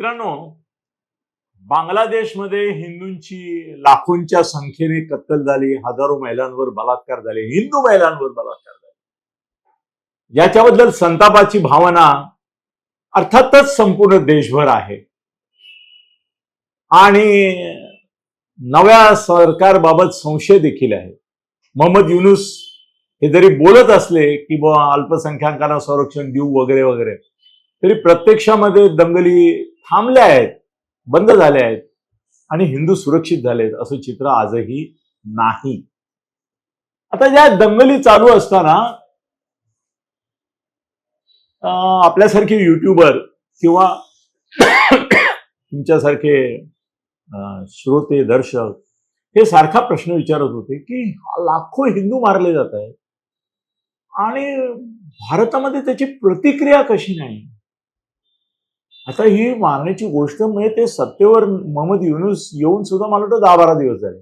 मित्रांनो बांगलादेशमध्ये हिंदूंची लाखोंच्या संख्येने कत्तल झाली हजारो महिलांवर बलात्कार झाले हिंदू महिलांवर बलात्कार झाले. याच्याबद्दल संतापाची भावना अर्थातच संपूर्ण देशभर आहे. आणि नव्या सरकारबाबत संशय देखील आहे. मोहम्मद युनुस हे जरी बोलत असले की बुवा अल्पसंख्याकांना संरक्षण देऊ वगैरे वगैरे तरी प्रत्यक्षामध्ये दंगली थांबल्या आहेत बंद झाल्या आहेत आणि हिंदू सुरक्षित झाले आहेत असं चित्र आजही नाही. आता या दंगली चालू असताना आपल्यासारखे युट्यूबर किंवा तुमच्यासारखे श्रोते दर्शक हे सारखा प्रश्न विचारत होते की लाखो हिंदू मारले जात आहेत आणि भारतामध्ये त्याची प्रतिक्रिया कशी नाही? आता ही मारण्याची गोष्ट म्हणजे ते सत्तेवर मोहम्मद युनुस येऊन सुद्धा मला वाटतं दहा बारा दिवस झाले.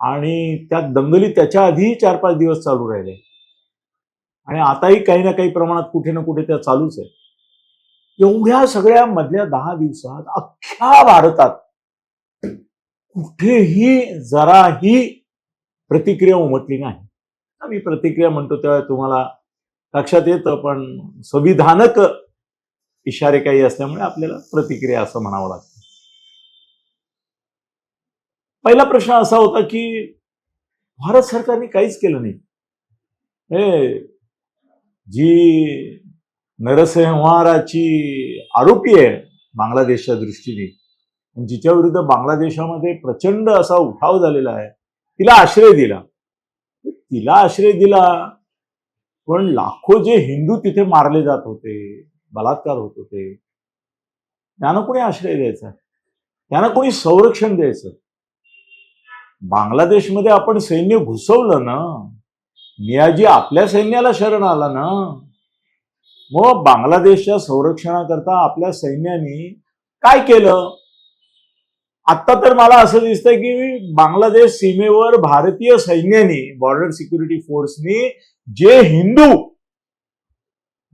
आणि त्या दंगली त्याच्या आधीही चार पाच दिवस चालू राहिले. आणि आताही काही ना काही प्रमाणात कुठे ना कुठे त्या चालूच आहे एवढ्या सगळ्या मधल्या दहा दिवसात अख्ख्या भारतात कुठेही जराही प्रतिक्रिया उमटली नाही. मी प्रतिक्रिया म्हणतो तेव्हा तुम्हाला लक्षात येतं पण संविधानक इशारे काही असल्यामुळे आपल्याला प्रतिक्रिया असं म्हणावं लागतं. पहिला प्रश्न असा होता की भारत सरकारने काहीच केलं नाही. हे जी नरसंहाराची आरोपी आहे बांगलादेशच्या दृष्टीने जिच्या विरुद्ध बांगलादेशामध्ये प्रचंड असा उठाव झालेला आहे तिला आश्रय दिला. तिला आश्रय दिला पण लाखो जे हिंदू तिथे मारले जात होते बलात्कार होत होते. त्यांना कोणी आश्रय द्यायचा? त्यांना कोणी संरक्षण द्यायचं? बांगलादेशमध्ये आपण सैन्य घुसवलं ना नियाजी आपल्या सैन्याला शरण आला ना मग बांगलादेशच्या संरक्षणाकरता आपल्या सैन्याने काय केलं? आत्ता तर मला असं दिसतंय की बांगलादेश सीमेवर भारतीय सैन्याने बॉर्डर सिक्युरिटी फोर्सनी जे हिंदू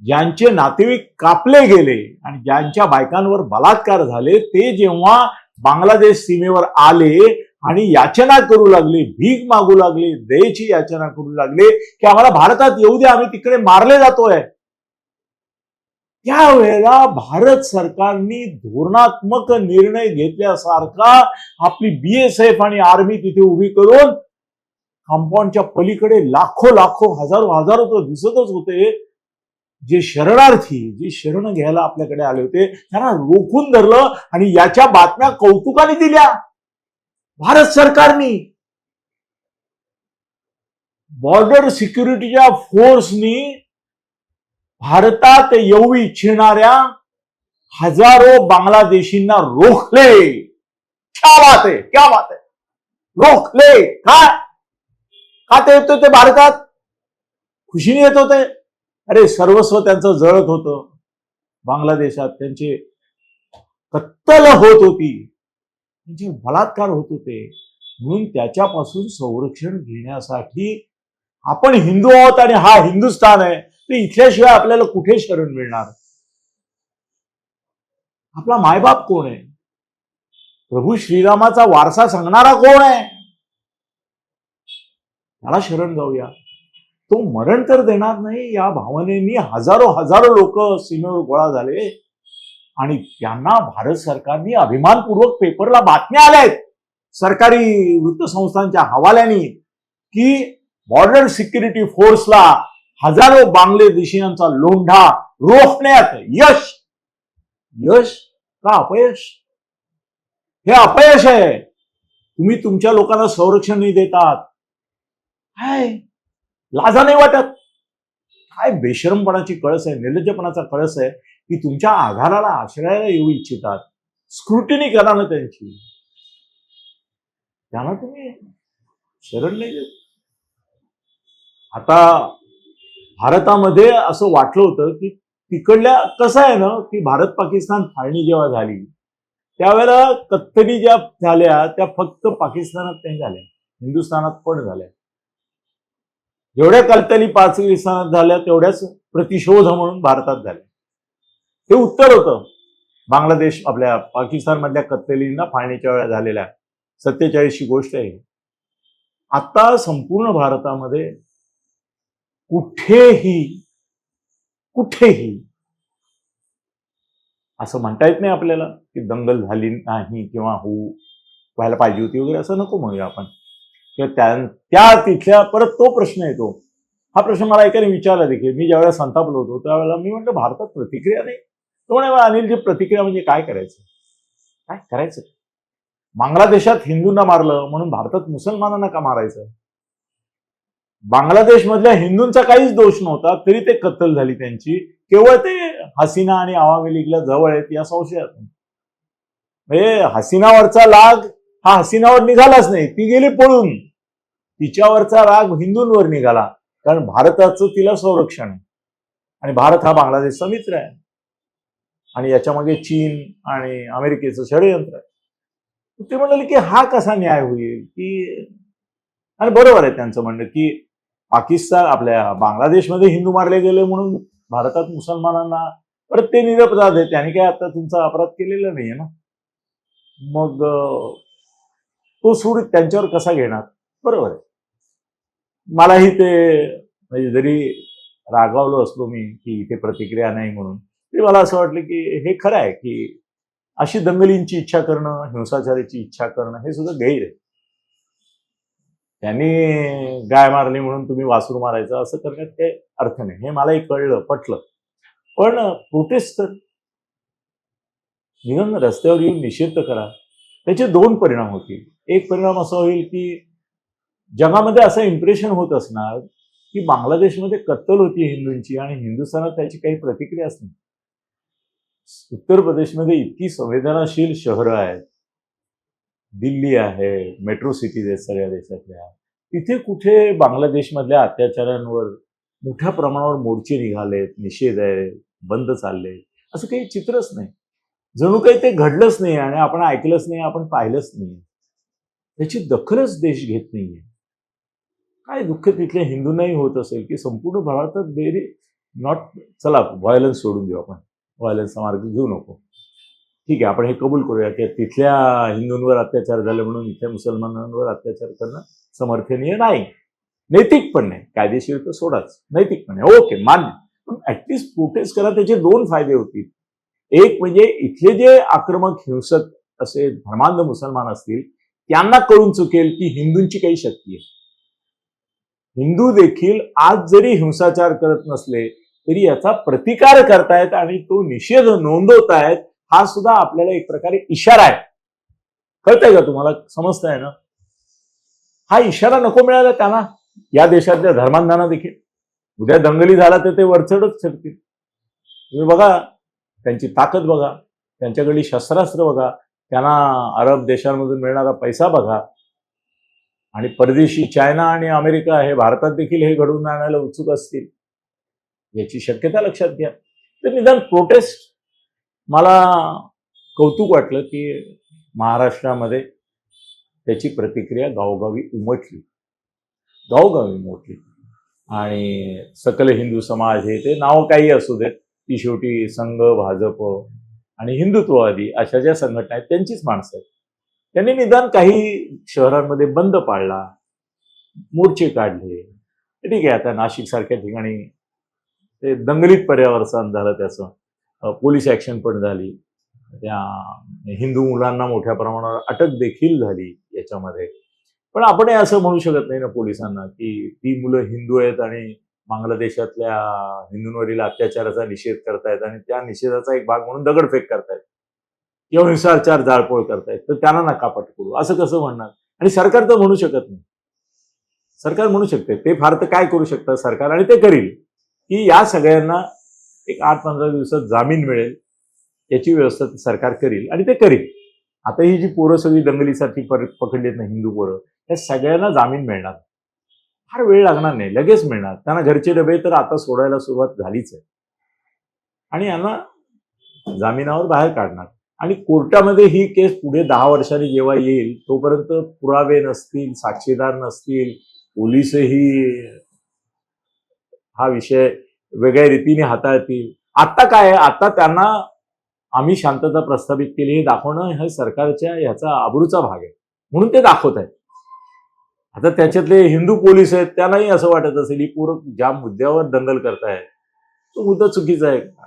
ज्यांचे नातेवाईक कापले गेले आणि ज्यांच्या बायकांवर बलात्कार झाले ते जेव्हा बांगलादेश सीमेवर आले आणि याचना करू लागले भीक मागू लागले दयेची याचना करू लागले की आम्हाला भारतात येऊ दे आम्ही तिकडे मारले जातोय. त्यावेळेला भारत सरकारने धोरणात्मक निर्णय घेतल्यासारखा आपली बीएसएफ आणि आर्मी तिथे उभी करून कंपाऊंडच्या पलीकडे लाखो लाखो हजारो हजारो तर दिसतच होते. जे शरणार्थी जे शरण घ्यायला आपल्याकडे आले होते त्यांना रोखून धरलं आणि याच्या बातम्या कौतुकाने दिल्या. भारत सरकारनी बॉर्डर सिक्युरिटीच्या फोर्सनी भारतात येऊ इच्छिणाऱ्या हजारो बांगलादेशींना रोखले. क्या बात आहे क्या बात आहे. रोखले. काय? का ते येत होते भारतात? खुशीने येत होते. अरे सर्वस्व त्यांचं जळत होतं. बांगलादेशात त्यांचे कत्तल होत होती. त्यांचे बलात्कार होत होते. म्हणून त्याच्यापासून संरक्षण घेण्यासाठी आपण हिंदू आहोत आणि हा हिंदुस्थान आहे. तर इथल्याशिवाय आपल्याला कुठे शरण मिळणार? आपला मायबाप कोण आहे? प्रभू श्रीरामाचा वारसा सांगणारा कोण आहे? त्याला शरण जाऊया. तो मरण तर देणार नाही या भावनेनी हजारो हजारो लोक सीमेवर गोळा झाले. आणि त्यांना भारत सरकारने अभिमानपूर्वक पेपरला बातम्या आल्या आहेत सरकारी वृत्तसंस्थांच्या हवाल्याने की बॉर्डर सिक्युरिटी फोर्सला हजारो बांगलादेशीयांचा लोंढा रोखण्यात यश. यश का अपयश? हे अपयश आहे. तुम्ही तुमच्या लोकांना संरक्षण नाही देतात. हाय. लाजा नाही वाटत. काय बेशरमपणाची कळस आहे निर्लज्जपणाचा कळस आहे की तुमच्या आधाराला आश्रयाला येऊ इच्छितात. स्क्रुटिनी करा ना त्यांची. त्यांना तुम्ही शरण नाही देत. आता भारतामध्ये असं वाटलं होतं की तिकडल्या कसं आहे ना की भारत पाकिस्तान फाळणी जेव्हा झाली त्यावेळेला कत्तरी ज्या झाल्या त्या फक्त पाकिस्तानात नाही झाल्या हिंदुस्थानात पण झाल्या. जेवढ्या कलतली पाकिस्तानात झाल्या तेवढ्याच प्रतिशोध म्हणून भारतात झाल्या हे उत्तर होतं. बांगलादेश आपल्या पाकिस्तानमधल्या कत्तलींना फाळणीच्या वेळा झालेल्या सत्तेचाळीसची गोष्ट आहे. आता संपूर्ण भारतामध्ये कुठेही कुठेही असं म्हणता येत नाही आपल्याला की दंगल झाली नाही किंवा होऊ व्हायला पाहिजे होती वगैरे असं नको म्हणूया आपण. किंवा त्या त्या तिथल्या परत तो प्रश्न येतो. हा प्रश्न मला एकाने विचारला देखील. मी ज्यावेळेला संतापलो होतो त्यावेळेला मी म्हटलं भारतात प्रतिक्रिया नाही. तो म्हणे अनिलजी प्रतिक्रिया म्हणजे काय करायचं? काय करायचं? बांगलादेशात हिंदूंना मारलं म्हणून भारतात मुसलमानांना का मारायचं? बांगलादेशमधल्या हिंदूंचा काहीच दोष नव्हता तरी ते कत्तल झाली त्यांची. केवळ ते हसीना आणि आवामी लीगला जवळ आहेत या संशयातून. म्हणजे हसीनावरचा लाग हा हसीनावर निघालाच नाही ती गेली पळून. तिच्यावरचा राग हिंदूंवर निघाला कारण भारताचं तिला संरक्षण आहे. आणि भारत हा बांगलादेशचा मित्र आहे. आणि याच्यामागे चीन आणि अमेरिकेचं षडयंत्र आहे. ते म्हणाले की हा कसा न्याय होईल? की आणि बरोबर आहे त्यांचं म्हणणं की पाकिस्तान आपल्या बांगलादेशमध्ये हिंदू मारले गेले म्हणून भारतात मुसलमानांना परत ते निरपराध आहे त्याने काय आता तुमचा अपराध केलेला नाहीये ना? मग तो सूड त्यांच्यावर कसा घेणार? बरोबर आहे. मलाही ते म्हणजे जरी रागावलो असलो मी की इथे प्रतिक्रिया नाही म्हणून तरी मला असं वाटलं की हे खरं आहे की अशी दंगलींची इच्छा करणं हिंसाचाराची इच्छा करणं हे सुद्धा गैर आहे. त्यांनी गाय मारली म्हणून तुम्ही वासरू मारायचं असं करण्यात काही अर्थ नाही. हे मलाही कळलं पटलं. पण प्रोटेस्ट तर निधन रस्त्यावर येऊन निषेध करा. त्याचे दोन परिणाम होतील. एक परिणाम असा होईल की जगामध्ये असं इम्प्रेशन होत असणार की बांगलादेशमध्ये कत्तल होती हिंदूंची आणि हिंदुस्थानात त्याची काही प्रतिक्रिया असणार उत्तर प्रदेशमध्ये इतकी संवेदनाशील शहरं आहेत. दिल्ली आहे मेट्रो सिटीज आहेत सगळ्या देशातल्या. तिथे कुठे बांगलादेशमधल्या अत्याचारांवर मोठ्या प्रमाणावर मोर्चे निघालेत निषेध आहे बंद चालले असं काही चित्रच नाही. जणू काही ते घडलंच नाही आणि आपण ऐकलंच नाही आपण पाहिलंच नाही. त्याची दखलच देश घेत नाहीये. काय दुःख तिथल्या हिंदूंनाही होत असेल की संपूर्ण भारतात देरी नॉट चला व्हायलन्स सोडून देऊ आपण. व्हायलन्सचा मार्ग घेऊ नको. ठीक आहे आपण हे कबूल करूया की तिथल्या हिंदूंवर अत्याचार झाले म्हणून इथल्या मुसलमानांवर अत्याचार करणं समर्थनीय नाही. नैतिक पण नाही. कायदेशीर तर सोडाच. नैतिक पण नाही. ओके मान्य. पण ॲटलिस्ट प्रोटेस्ट करा त्याचे दोन फायदे होतील. एक म्हणजे इथले जे आक्रमक हिंसक असे धर्मांध मुसलमान असतील त्यांना कळून चुकेल की हिंदूंची काही शक्ती आहे. हिंदू देखील आज जरी हिंसाचार करत नसले तरी याचा प्रतिकार करतायत आणि तो निषेध नोंदवतायत हा सुद्धा आपल्याला एक प्रकारे इशारा आहे. कळतंय का तुम्हाला? समजतंय ना? हा इशारा नको मिळाला त्यांना? या देशातल्या धर्मांधांना देखील. उद्या दंगली झाला तर ते वरचढच ठरतील तुम्ही बघा त्यांची ताकद बघा त्यांच्याकडली शस्त्रास्त्र बघा त्यांना अरब देशांमधून मिळणारा पैसा बघा. आणि परदेशी चायना आणि अमेरिका हे भारतात देखील हे घडवून आणायला उत्सुक असतील. याची शक्यता लक्षात घ्या. तर निदान प्रोटेस्ट मला कौतुक वाटलं की महाराष्ट्रामध्ये त्याची प्रतिक्रिया गावोगावी उमटली. गावोगावी उमटली. आणि सकल हिंदू समाज हे ते नाव काही असू देत ती शेवटी संघ भाजप आणि हिंदुत्ववादी अशा ज्या संघटना आहेत त्यांचीच माणसं आहेत. त्यांनी निदान काही शहरांमध्ये बंद पाळला मोर्चे काढले. ठीक आहे आता नाशिक सारख्या ठिकाणी ते दंगलीत पर्यावरण झालं त्याचं पोलीस ऍक्शन पण झाली. त्या हिंदू मुलांना मोठ्या प्रमाणावर अटक देखील झाली याच्यामध्ये. पण आपण हे असं म्हणू शकत नाही ना पोलिसांना की ती मुलं हिंदू आहेत आणि बांगलादेशातल्या हिंदूंवरील अत्याचाराचा निषेध करतायत आणि त्या निषेधाचा एक भाग म्हणून दगडफेक करतायत. किंवा हिंसाचार जाळपोळ करतायत. तर त्यांना नका पटकू असं कसं म्हणणार? आणि सरकार तर म्हणू शकत नाही. सरकार म्हणू शकते. ते फार तर काय करू शकतं सरकार? आणि ते करील. की या सगळ्यांना एक आठ पंधरा दिवसात जामीन मिळेल. याची व्यवस्था सरकार करील आणि ते करील. आता ही जी पोरं सगळी दंगलीसाठी पर आहेत ना हिंदू पोरं त्या सगळ्यांना जामीन मिळणार. फार वेळ लागणार नाही लगेच मिळणार. त्यांना घरचे डबे तर आता सोडायला सुरुवात झालीच आहे. आणि यांना जामिनावर बाहेर काढणार. आणि कोर्टामध्ये ही केस पुढे दहा वर्षांनी जेव्हा येईल तोपर्यंत पुरावे नसतील साक्षीदार नसतील पोलीसही हा विषय वेगळ्या रीतीने हाताळतील. आता काय आहे? आता त्यांना आम्ही शांतता प्रस्थापित केली हे दाखवणं हे सरकारच्या ह्याचा आबरूचा भाग आहे. म्हणून ते दाखवत आहेत. आता त्याच्यातले हिंदू पोलीस आहेत त्यांनाही असं वाटत असेल ही पूरक ज्या मुद्द्यावर दंगल करतायत तो मुद्दा चुकीचा आहे का?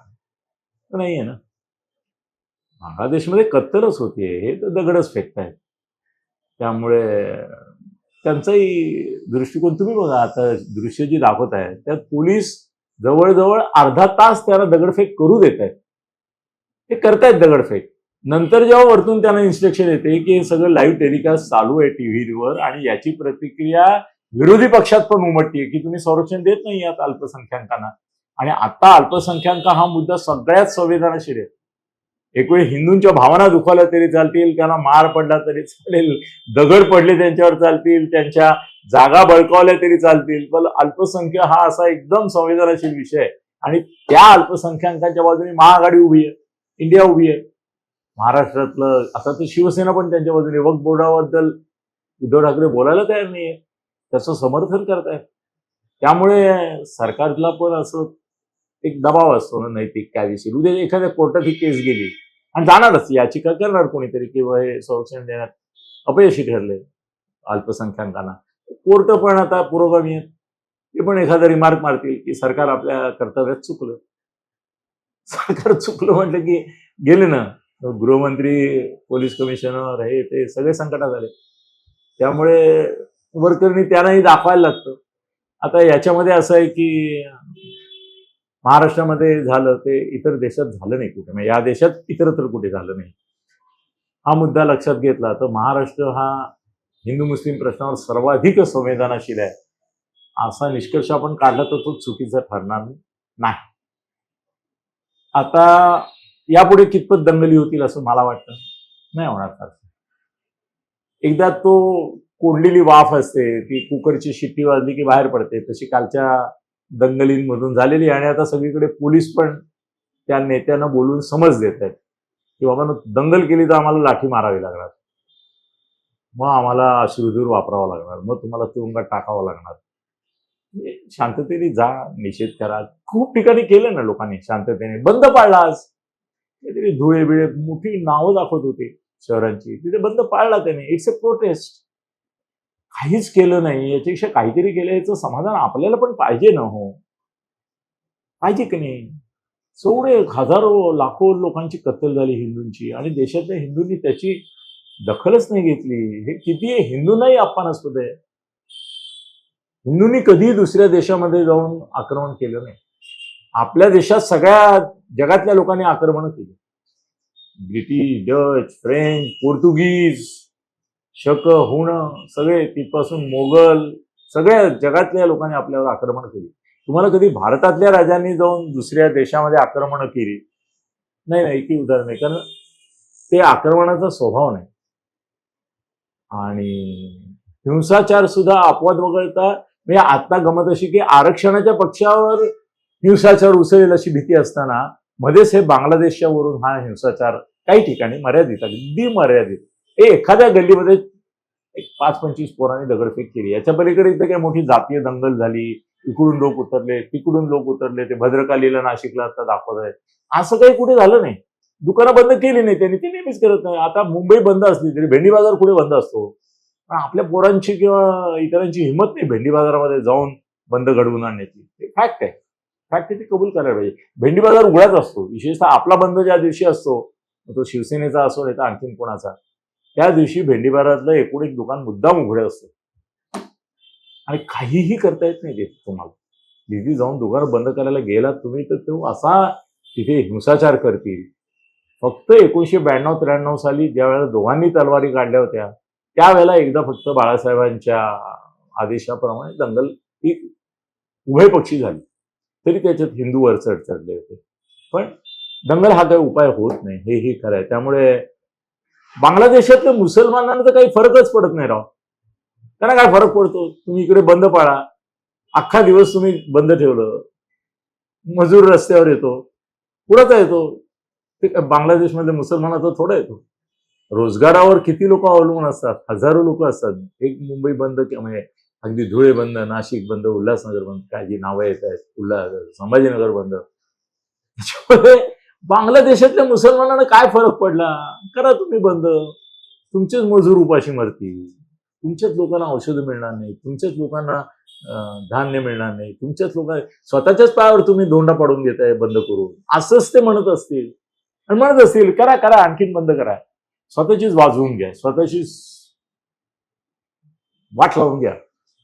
नाही आहे ना. बांगलादेशमध्ये कत्तलच होतीये हे तर दगडच फेकतायत. त्यामुळे त्यांचाही दृष्टिकोन तुम्ही बघा आता दृश्य जी दाखवत आहे त्यात पोलीस जवळजवळ अर्धा तास त्याला दगडफेक करू देत आहेत ते करतायत दगडफेक. नंतर जेव्हा वरतून त्यांना इन्स्ट्रक्शन येते की हे सगळं लाईव्ह टेलिकास्ट चालू आहे टीव्हीवर आणि याची प्रतिक्रिया विरोधी पक्षात पण उमटते की तुम्ही संरक्षण देत नाही आहात अल्पसंख्याकांना. आणि आता अल्पसंख्याक हा मुद्दा सगळ्यात संवेदनाशील आहे. एक वेळ हिंदूंच्या भावना दुखावल्या तरी चालतील त्यांना मार पडला तरी चालेल दगड पडले त्यांच्यावर चालतील त्यांच्या जागा बळकावल्या तरी चालतील. पण अल्पसंख्य हा असा एकदम संवेदनाशील विषय आहे. आणि त्या अल्पसंख्याकांच्या बाजूने महाआघाडी उभी आहे इंडिया उभी आहे. महाराष्ट्रातलं आता तर शिवसेना पण त्यांच्या बाजूने वक्फ बोर्डाबद्दल उद्धव ठाकरे बोलायला तयार नाही त्याचं समर्थन करतायत. त्यामुळे सरकारला पण असं एक दबाव असतो ना नैतिक कायदेशीर. उद्या एखाद्या कोर्टात ही केस गेली आणि जाणारच याचिका करणार कोणीतरी किंवा हे संरक्षण देण्यात अपयशी ठरले अल्पसंख्याकांना. कोर्ट पण आता पुरोगामी आहेत. ते पण एखादा रिमार्क मारतील की सरकार आपल्या कर्तव्यात चुकलं. सरकार चुकलं म्हटलं की गेले ना. गृहमंत्री पोलीस कमिशनर हे ते सगळे संकटात आले. त्यामुळे वरकरणी त्यांनाही दाखवायला लागतं. आता याच्यामध्ये असं आहे की महाराष्ट्रामध्ये झालं ते इतर देशात झालं नाही कुठे. म्हणजे या देशात इतरत्र कुठे झालं नाही. हा मुद्दा लक्षात घेतला तर महाराष्ट्र हा हिंदू मुस्लिम प्रश्नावर सर्वाधिक संवेदनाशील आहे. असा निष्कर्ष आपण काढला तर तो चुकीचा ठरणार नाही. आता यापुढे कितपत दंगली होतील असं मला वाटतं. नाही होणार फारसं. एकदा तो कोंडलेली वाफ असते ती कुकरची शिट्टी वाजली की बाहेर पडते. तशी कालच्या दंगलींमधून झालेली आणि आता सगळीकडे पोलीस पण त्या नेत्यांना बोलून समज देत आहेत की बाबा दंगल केली तर आम्हाला लाठी मारावी लागणार. मग आम्हाला अश्रुधूर वापरावा लागणार. मग तुम्हाला तुरुंगात टाकावं लागणार. शांततेने जा निषेध करा. खूप ठिकाणी केलं ना लोकांनी शांततेने. बंद पाळला आज. काहीतरी धुळे बिळे मोठी नावं दाखवत होते शहरांची. तिथे बंद पाळला त्याने. इट्स अ प्रोटेस्ट काहीच केलं नाही. याच्यापेक्षा काहीतरी केलं याचं समाधान आपल्याला पण पाहिजे ना हो. पाहिजे की नाही? चौडे हजारो लाखो लोकांची कत्तल झाली हिंदूंची आणि देशातल्या हिंदूंनी त्याची दखलच नाही घेतली. हे किती हिंदूंनाही अपमानास्पद आहे हिंदूंनी कधीही दुसऱ्या देशामध्ये जाऊन आक्रमण केलं नाही. आपल्या देशात सगळ्या जगातल्या लोकांनी आक्रमण केली. ब्रिटिश डच फ्रेंच पोर्तुगीज शक हुण सगळे तिथपासून मोगल सगळ्या जगातल्या लोकांनी आपल्यावर आक्रमण केली. तुम्हाला कधी भारतातल्या राजांनी जाऊन दुसऱ्या देशामध्ये आक्रमण केली? नाही नाही की उदाहरण आहे. कारण ते आक्रमणाचा स्वभाव नाही. आणि हिंसाचार सुद्धा अपवाद वगळता म्हणजे आता गमत अशी की आरक्षणाच्या पक्षावर हिंसाचार उसळेल अशी भीती असताना मध्येच हे बांगलादेशच्या वरून हा हिंसाचार काही ठिकाणी मर्यादित अगदी मर्यादित. हे एखाद्या गल्लीमध्ये एक पाच पंचवीस पोरांनी दगडफेक केली. याच्या पलीकडे इथं काही मोठी जातीय दंगल झाली. इकडून लोक उतरले तिकडून लोक उतरले. ते भद्रकालीला नाशिकला आता दाखवत आहे असं काही कुठे झालं नाही. दुकानं बंद केली नाही त्यांनी. ते नेहमीच करत नाही. आता मुंबई बंद असली तरी भेंडी बाजार कुठे बंद असतो? पण आपल्या पोरांची किंवा इतरांची हिंमत नाही भेंडी बाजारामध्ये जाऊन बंद घडवून आणण्याची. ते फॅक्ट आहे. फॅक्ट ते कबूल करायला पाहिजे. भेंडी बाजार उघडाच असतो. विशेषतः आपला बंद ज्या दिवशी असतो तो शिवसेनेचा असो नाही तर आणखीन कोणाचा. त्या दिवशी भेंडी बाजारातलं एकूण एक दुकान मुद्दाम उघडे असतं. आणि काहीही करता येत नाही ते तुम्हाला. तिथे जाऊन दुकान बंद करायला गेलात तुम्ही तर तो असा तिथे हिंसाचार करतील. फक्त एकोणीशे ब्याण्णव त्र्याण्णव साली ज्या वेळेला दोघांनी तलवारी काढल्या होत्या त्यावेळेला एकदा फक्त बाळासाहेबांच्या आदेशाप्रमाणे दंगल ही उभय पक्षी झाली. तरी त्याच्यात हिंदू चढ चढले होते. पण दंगल हा काही उपाय होत नाही हे ही खरं आहे. त्यामुळे बांगलादेशातल्या मुसलमानांना तर काही फरकच पडत नाही राव. त्यांना काय फरक पडतो? तुम्ही इकडे बंद पाळा. अख्खा दिवस तुम्ही बंद ठेवलं. मजूर रस्त्यावर येतो. कुणाचा येतो? ते बांगलादेशमध्ये मुसलमानाचा थोडा येतो. रोजगारावर किती लोक अवलंबून असतात? हजारो लोक असतात. एक मुंबई बंद म्हणजे अगदी धुळे बंद नाशिक बंद उल्हासनगर बंद काय जी नावं येत आहेत उल्हास संभाजीनगर बंद. त्याच्यामुळे बांगलादेशातल्या मुसलमानांना काय फरक पडला? करा तुम्ही बंद. तुमचेच मजूर उपाशी मरतील. तुमच्याच लोकांना औषधं मिळणार नाही. तुमच्याच लोकांना धान्य मिळणार नाही. तुमच्याच लोकांना स्वतःच्याच पायावर तुम्ही धोंडा पाडून घेताय बंद करून. असंच ते म्हणत असतील. आणि म्हणत असतील करा करा आणखीन बंद करा. स्वतःचीच वाजवून घ्या. स्वतःचीच वाट लावून घ्या.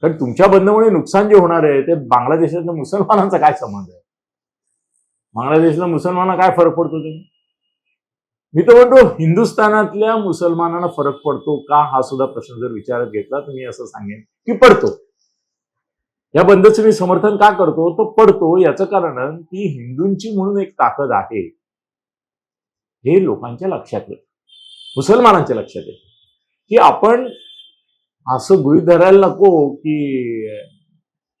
कारण तुमच्या बंदमुळे नुकसान जे होणार आहे ते बांगलादेशातल्या मुसलमानांचा काय संबंध आहे? बांगलादेशला मुसलमानांना काय फरक पडतो ते? मी तर म्हणतो हिंदुस्थानातल्या मुसलमानांना फरक पडतो का? हा सुद्धा प्रश्न जर विचारात घेतला तर मी असं सांगेन की पडतो. या बंदचं मी समर्थन का करतो? तो पडतो. याचं कारण की हिंदूंची म्हणून एक ताकद आहे. हे लोकांच्या लक्षात येतं. मुसलमानांच्या लक्षात येतं. की आपण असं गृहित धरायला नको की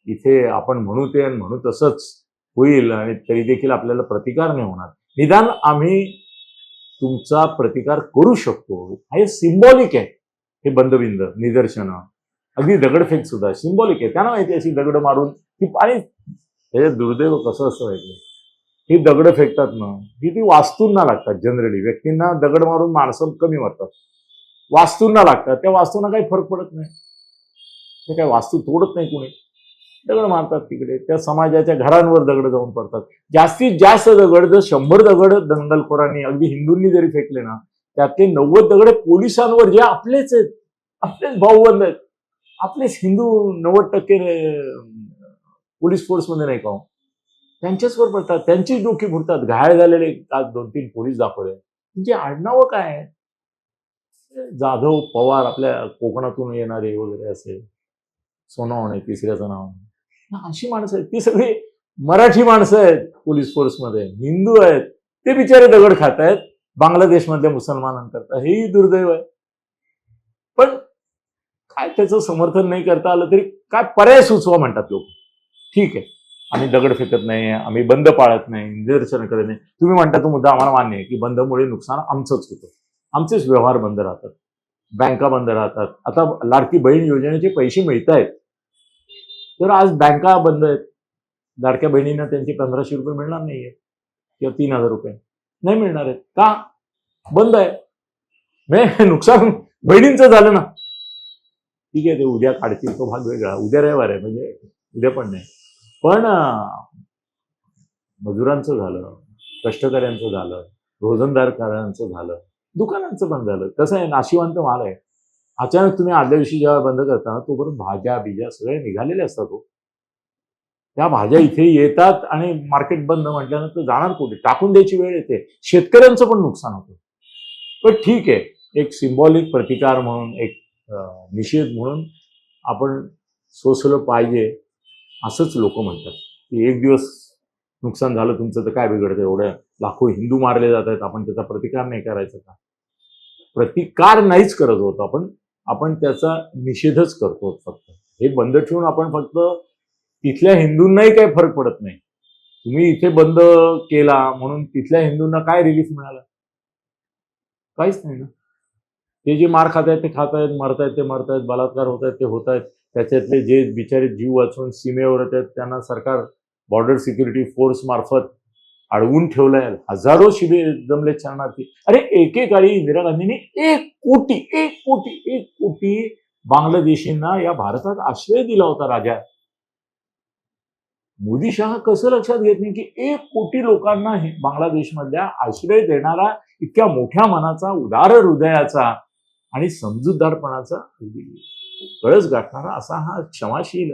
इथे आपण म्हणू ते आणि म्हणू तसंच होईल आणि तरी देखील आपल्याला प्रतिकार नाही होणार. निदान आम्ही तुमचा प्रतिकार करू शकतो. हे सिम्बॉलिक आहे. हे बंदबिंद निदर्शनं. अगदी दगडफेक सुद्धा. सिम्बॉलिक आहे. त्यांना माहिती अशी दगड मारून ती आणि त्याच्यात दुर्दैव कसं असं माहिती ही दगड फेकतात ना ही ती वास्तूंना लागतात जनरली व्यक्तींना दगड मारून माणसं कमी मरतात. वास्तूंना लागतात. त्या वास्तूंना काही फरक पडत नाही. ते काय वास्तू तोडत नाही कुणी. दगड मारतात तिकडे. त्या समाजाच्या घरांवर दगड जाऊन पडतात. जास्तीत जास्त दगड जर शंभर दगड दंगलखोरांनी अगदी हिंदूंनी जरी फेकले ना त्यातले नव्वद दगड पोलिसांवर जे आपलेच आहेत. आपलेच भाऊबंद आहेत. आपलेच हिंदू नव्वद टक्के पोलीस फोर्समध्ये नाही का हो? त्यांच्याचवर पडतात. त्यांचीच डोकी फुटतात. घायल झालेले आज दोन तीन पोलीस दाखवले. त्यांची आडनावं काय आहे? जाधव पवार आपल्या कोकणातून येणारे वगैरे असे सोनावणे तिसऱ्याचं नाव. अशी माणसं आहेत. ती सगळी मराठी माणसं आहेत पोलीस फोर्समध्ये. हिंदू आहेत. ते बिचारे दगड खात आहेत बांगलादेशमधल्या मुसलमानांकरता. हेही दुर्दैव आहे. पण काय त्याचं समर्थन नाही करता आलं तरी काय पर्याय सुचवा म्हणतात लोक. ठीक आहे. आम्ही दगड फेकत नाही आम्ही बंद पाळत नाही निदर्शन करत नाही. तुम्ही म्हणता तो मुद्दा आम्हाला मान्य आहे की बंदमुळे नुकसान आमचंच होतं. आमचेच व्यवहार बंद राहतात. बँका बंद राहतात. आता लाडकी बहीण योजनेचे पैसे मिळत आहेत तर आज बँका बंद आहेत. लाडक्या बहिणींना त्यांचे पंधराशे रुपये मिळणार नाहीये. किंवा तीन हजार रुपये. नाही मिळणार आहेत. का? बंद आहे. म्हणजे नुकसान बहिणींचं झालं ना. ठीक आहे ते उद्या काढतील. तो भाग वेगळा. उद्या रविवार आहे. म्हणजे उद्या पण नाही. पण मजुरांचं झालं. कष्टकऱ्यांचं झालं. रोजंदारकारांचं झालं. दुकानांचं बंद झालं. कसं आहे नाशिवंत माल आहे. अचानक तुम्ही आदल्या दिवशी जेव्हा बंद करता तोपर्यंत भाज्या बिज्या सगळे निघालेले असतात हो. त्या भाज्या इथे येतात आणि मार्केट बंद म्हटल्यानंतर जाणार कुठे? टाकून द्यायची वेळ येते. शेतकऱ्यांचं पण नुकसान होतं. पण ठीक आहे. एक सिम्बॉलिक प्रतिकार म्हणून एक निषेध म्हणून आपण सोसलं पाहिजे असंच लोक म्हणतात. की एक दिवस नुकसान झालं तुमचं तर काय बिघडतं एवढ्या लाखो हिंदू मारले जात आहेत आपण त्याचा प्रतिकार नाही करायचा का? प्रतिकार नाहीच करत होतो आपण आपण त्याचा निषेधच करतो फक्त. हे बंद ठेवून आपण फक्त तिथल्या हिंदूंनाही काही फरक पडत नाही. तुम्ही इथे बंद केला म्हणून तिथल्या हिंदूंना काय रिलीफ मिळाला? काहीच नाही ना. ते जे मार खात आहेत ते खात आहेत मरतायत ते मरतायत बलात्कार होत आहेत ते होत आहेत त्याच्यातले जे बिचारे जीव वाचून सीमेवर आहेत त्यांना सरकार बॉर्डर सिक्युरिटी फोर्स मार्फत अडवून ठेवलंय. हजारो शिबिर जमले शरणार्थी. अरे एकेकाळी इंदिरा गांधींनी एक कोटी एक कोटी एक कोटी बांगलादेशींना या भारतात आश्रय दिला होता राजा. मोदी शहा कसं लक्षात घेत नाही की एक कोटी लोकांना हे बांगलादेशमधल्या आश्रय देणारा इतक्या मोठ्या मनाचा उदार हृदयाचा आणि समजूतदारपणाचा कळस गाठणारा असा हा क्षमाशील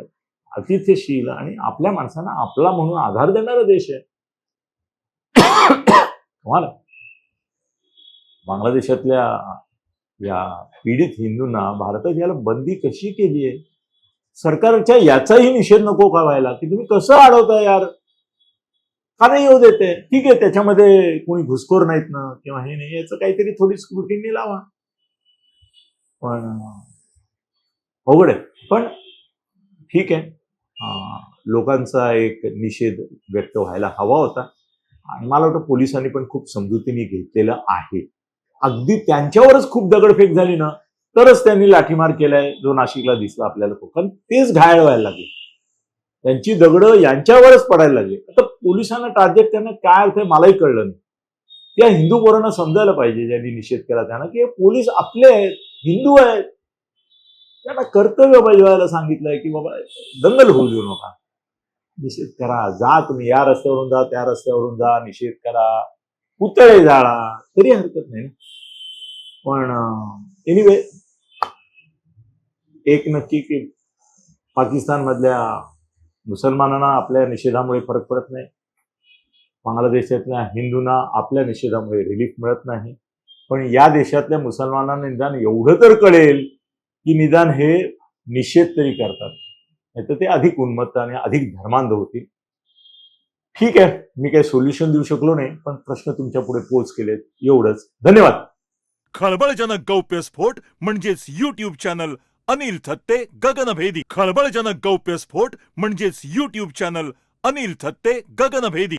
अतिथ्यशील आणि आपल्या माणसांना आपला म्हणून आधार देणारा देश आहे. तुम्हाला बांगलादेशातल्या या पीडित हिंदूंना भारतात याला बंदी कशी केली आहे? सरकारच्या याचाही निषेध नको का व्हायला की तुम्ही कसं अडवता यार? का नाही येऊ देते ठीक आहे त्याच्यामध्ये कोणी घुसखोर नाहीत ना किंवा हे नाही याचं काहीतरी थोडी स्क्रुटिनी लावा. पण अवघड आहे. पण ठीक आहे. लोकांचा एक निषेध व्यक्त व्हायला हवा होता. आणि मला वाटतं पोलिसांनी पण खूप समजुतीने घेतलेलं आहे. अगदी त्यांच्यावरच खूप दगडफेक झाली ना तरच त्यांनी लाठीमार केलाय जो नाशिकला दिसला आपल्याला तो. कारण तेच घायल व्हायला लागले. त्यांची दगडं यांच्यावरच पडायला लागली. आता पोलिसांना टार्गेट करणं काय अर्थ आहे मलाही कळलं नाही. त्या हिंदू पोरांना समजायला पाहिजे ज्यांनी निषेध केला त्यांना की पोलीस आपले आहेत हिंदू आहेत. त्यांना कर्तव्य बजावायला सांगितलंय की बाबा दंगल होऊ देऊ नका. निषेध करा. जा तुम्ही या रस्त्यावरून जा त्या रस्त्यावरून जा निषेध करा. पुतळे जाळा. तरी हरकत नाही पण एनिवे एक नक्की की पाकिस्तान मधल्या मुसलमानांना आपल्या निषेधामुळे फरक पडत नाही. बांगलादेशातल्या हिंदूंना आपल्या निषेधामुळे रिलीफ मिळत नाही. पण या देशातल्या मुसलमानांना निदान एवढं तर कळेल की निदान हे निषेध तरी करतात. नाही तर ते अधिक उन्मत्त आणि अधिक धर्मांध होतील. ठीक आहे मी काही सोल्युशन देऊ शकलो नाही पण प्रश्न तुमच्यापुढे पोच केलेत एवढंच. धन्यवाद. खळबळजनक गौप्यस्फोट म्हणजेच युट्यूब चॅनल अनिल थत्ते गगनभेदी. खळबळजनक गौप्यस्फोट म्हणजेच युट्यूब चॅनल अनिल थत्ते गगनभेदी.